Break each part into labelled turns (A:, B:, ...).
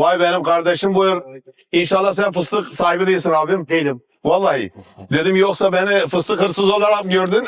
A: Vay benim kardeşim buyur. İnşallah sen fıstık sahibi değilsin abim.
B: Değilim.
A: Vallahi. Dedim yoksa beni fıstık hırsız olarak mı gördün?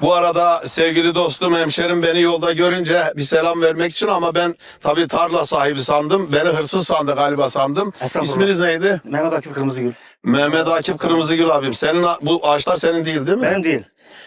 A: Bu arada sevgili dostum hemşerim beni yolda görünce bir selam vermek için ama ben tabii tarla sahibi sandım. Beni hırsız sandı galiba sandım. İsminiz neydi?
B: Mehmet Akif Kırmızıgül.
A: Mehmet Akif Kırmızıgül abim. Senin bu ağaçlar senin değil değil mi?
B: Benim değil.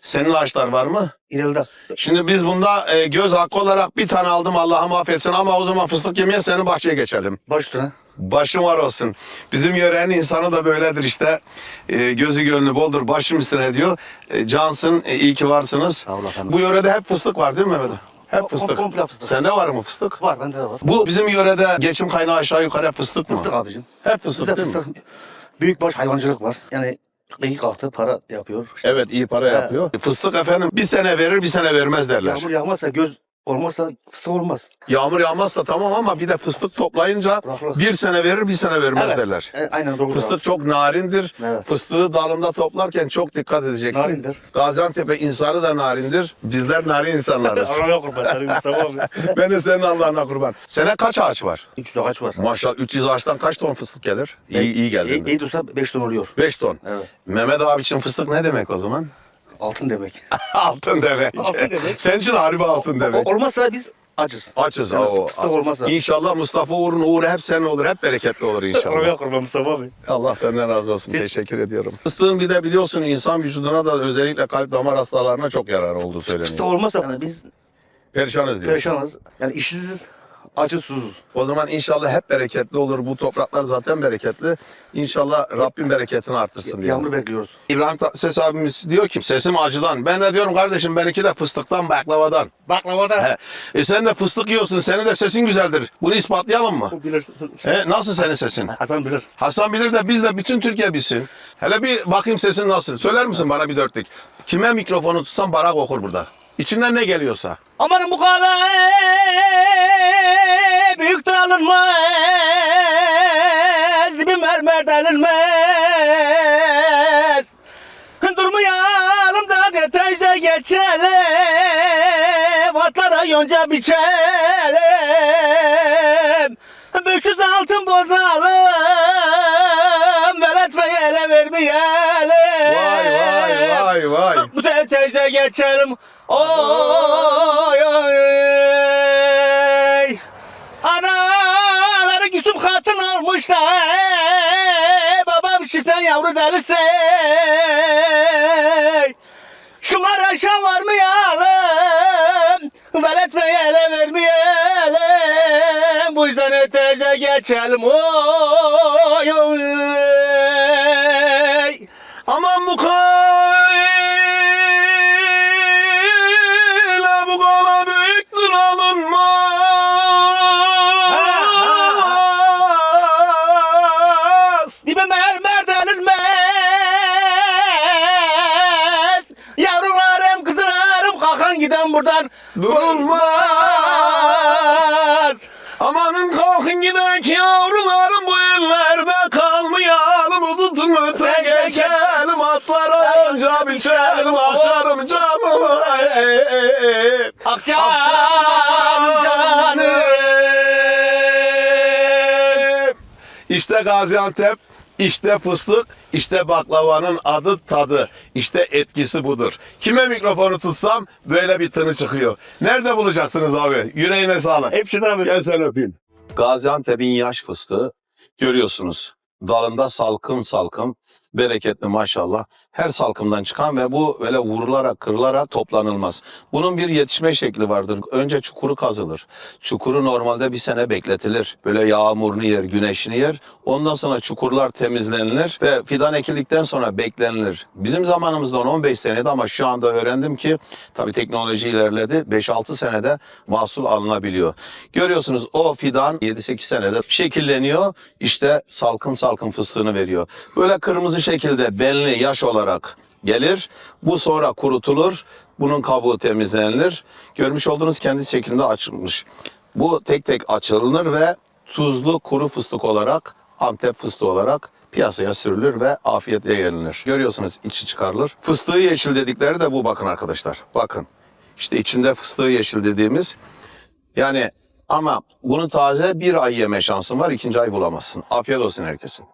A: Senin ağaçlar var mı?
B: İleride.
A: Şimdi biz bunda e, göz hakkı olarak bir tane aldım Allah'ım affetsin ama o zaman fıstık yemeye senin bahçeye geçelim.
B: Baş üstüne.
A: Başım var olsun. Bizim yörenin insanı da böyledir işte. E, gözü gönlü boldur. Başım üstüne diyor. E, cansın, e, iyi ki varsınız. Bu yörede hep fıstık var değil mi Mehmet? Hep fıstık.
B: komple fıstık.
A: Sende var mı fıstık?
B: Var bende de var.
A: Bu bizim yörede geçim kaynağı aşağı yukarı hep fıstık mı?
B: Fıstık abicim.
A: Hep fıstık
B: Bizde
A: değil mi?
B: Büyükbaş hayvancılık var. Yani iyi kalktı para yapıyor. İşte
A: Evet iyi para yapıyor. Fıstık efendim bir sene verir bir sene vermez derler.
B: Yağmur yağmazsa göz olmazsa fıstık olmaz.
A: Yağmur yağmazsa tamam ama bir de fıstık toplayınca bir sene verir bir sene vermez
B: Evet.
A: derler.
B: E, aynen doğru.
A: Fıstık çok narindir.
B: Evet.
A: Fıstığı dalında toplarken çok dikkat edeceksin.
B: Narindir.
A: Gaziantep'e insanı da narindir. Bizler narin insanlarız.
B: Allah'a kurban Mustafa abi.
A: ben de senin Allah'ına kurban. Sene kaç ağaç var?
B: 300 ağaç var.
A: Maşallah 300 ağaçtan kaç ton fıstık gelir? İyi, iyi geldi.
B: İyi, iyi dursa 5 ton oluyor.
A: 5 ton.
B: Evet.
A: Mehmet abi için fıstık ne demek o zaman?
B: Altın demek.
A: altın demek.
B: Altın demek.
A: Senin için harbi altın
B: O,
A: demek.
B: olmazsa biz acız.
A: Açız
B: Evet,
A: o.
B: fıstık olmazsa.
A: İnşallah Mustafa Uğur'un uğru hep senin olur. Hep bereketli olur inşallah.
B: kurban Mustafa abi.
A: Allah senden razı olsun. Teşekkür ediyorum. Fıstığın bir de biliyorsun insan vücuduna da özellikle kalp damar hastalarına çok yararı olduğu
B: Fıstık
A: söyleniyor.
B: olmazsa yani biz
A: Perişanız diyor.
B: perişanız. Yani işsiziz, acı susuz.
A: O zaman inşallah hep bereketli olur. Bu topraklar zaten bereketli. İnşallah Rabbim bereketini arttırsın diye.
B: Yağmur bekliyoruz.
A: İbrahim Tatlıses abimiz diyor ki sesim acıdan. Ben de diyorum kardeşim benimki de fıstıktan baklavadan.
B: Baklavada.
A: He. E sen de fıstık yiyorsun. Senin de sesin güzeldir. Bunu ispatlayalım mı?
B: Bilir.
A: He, nasıl senin sesin?
B: Hasan bilir.
A: Hasan bilir de biz de bütün Türkiye bilsin. Hele bir bakayım sesin nasıl. Söyler misin bana bir dörtlük? Kime mikrofonu tutsam barak okur burada. İçinden ne geliyorsa.
B: Amanın bu kale büyük alınmaz dibi mermer delinmez Durmayalım da detayca geçelim Atlara yonca biçelim Büyüksüz altın bozalım Velet ve ele vermeyelim
A: Vay vay vay vay.
B: bu teyze geçelim. Oy şiften yavru delisi. Şu maraşa varmayalım. Velet ve ele vermeyelim. Bu yüzden teyze geçelim. Oy oy.
A: Aman bu kale
B: buradan
A: Durulmaz. Amanın kalkın gidek yavrularım bu ellerde kalmayalım. Tutun öte geçelim atlara önce biçelim Akçarım canım
B: Akşam
A: canım.
B: canım.
A: İşte Gaziantep, işte fıstık, işte baklavanın adı tadı. İşte etkisi budur. Kime mikrofonu tutsam böyle bir tını çıkıyor. Nerede bulacaksınız abi? Yüreğine sağlık.
B: Hepsinden abi.
A: Gel sen öpeyim. Gaziantep'in yaş fıstığı görüyorsunuz. Dalında salkım salkım, bereketli maşallah. Her salkımdan çıkan ve bu böyle vurularak kırılarak toplanılmaz. Bunun bir yetişme şekli vardır. Önce çukuru kazılır. Çukuru normalde bir sene bekletilir. Böyle yağmurunu yer, güneşini yer. Ondan sonra çukurlar temizlenilir ve fidan ekildikten sonra beklenilir. Bizim zamanımızda 10-15 senede ama şu anda öğrendim ki tabii teknoloji ilerledi. 5-6 senede mahsul alınabiliyor. Görüyorsunuz o fidan 7-8 senede şekilleniyor. İşte salkım salkım fıstığını veriyor. Böyle kırmızı şekilde benli yaş olarak gelir. Bu sonra kurutulur. Bunun kabuğu temizlenilir. Görmüş olduğunuz kendi şeklinde açılmış. Bu tek tek açılır ve tuzlu kuru fıstık olarak Antep fıstığı olarak piyasaya sürülür ve afiyetle yenilir. Görüyorsunuz içi çıkarılır. Fıstığı yeşil dedikleri de bu bakın arkadaşlar. Bakın. İşte içinde fıstığı yeşil dediğimiz yani Ama bunu taze bir ay yeme şansın var. ikinci ay bulamazsın. Afiyet olsun herkese.